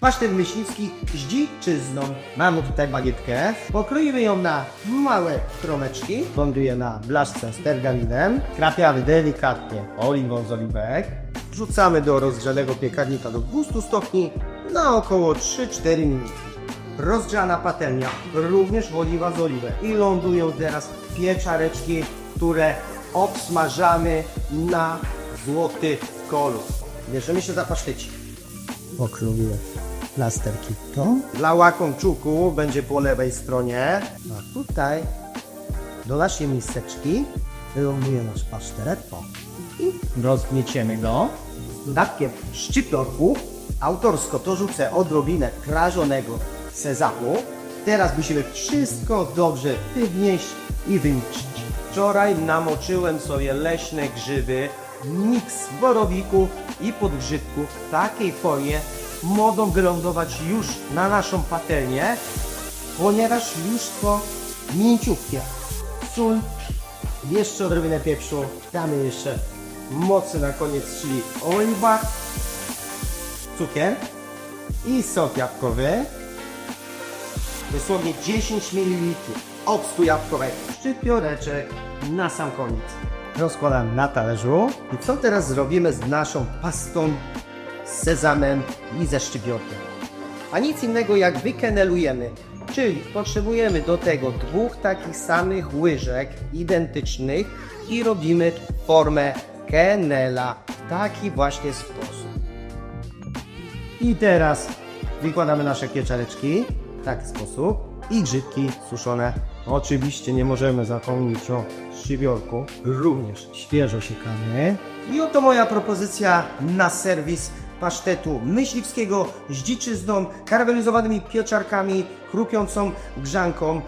Pasztet myśliwski z dziczyzną. Mamy tutaj bagietkę. Pokroimy ją na małe kromeczki. Ląduje na blaszce z pergaminem. Krapiamy delikatnie oliwą z oliwek. Wrzucamy do rozgrzanego piekarnika do 200 stopni na około 3-4 minuty. Rozgrzana patelnia, również oliwa z oliwek. I lądują teraz pieczareczki, które obsmażamy na złoty kolor. Bierzemy się za pasztecik. Pokroiłem plasterki to. Dla łakomczuku będzie po lewej stronie. A tutaj do naszej miseczki wyląduje nasz paszteret. I rozgnieciemy go. Z dodatkiem szczypiorku autorsko to rzucę odrobinę prażonego sezamu. Teraz musimy wszystko dobrze wywnieść i wymieścić. Wczoraj namoczyłem sobie leśne grzyby, miks borowików i podgrzybków w takiej formie mogą wylądować już na naszą patelnię, ponieważ już to mięciutkie. Sól, jeszcze odrobinę pieprzu, damy jeszcze mocy na koniec, czyli oliwa, cukier i sok jabłkowy. Dosłownie 10 ml octu jabłkowego. Szczypioreczek na sam koniec. Rozkładam na talerzu. I co teraz zrobimy z naszą pastą z sezamem i ze szczypiorkiem? A nic innego jak wykenelujemy. Czyli potrzebujemy do tego dwóch takich samych łyżek identycznych i robimy formę kenela w taki właśnie sposób. I teraz wykładamy nasze pieczareczki w taki sposób i grzybki suszone. Oczywiście nie możemy zapomnieć o szczypiorku, również świeżo siekany. I oto moja propozycja na serwis pasztetu myśliwskiego z dziczyzną, karamelizowanymi pieczarkami, chrupiącą grzanką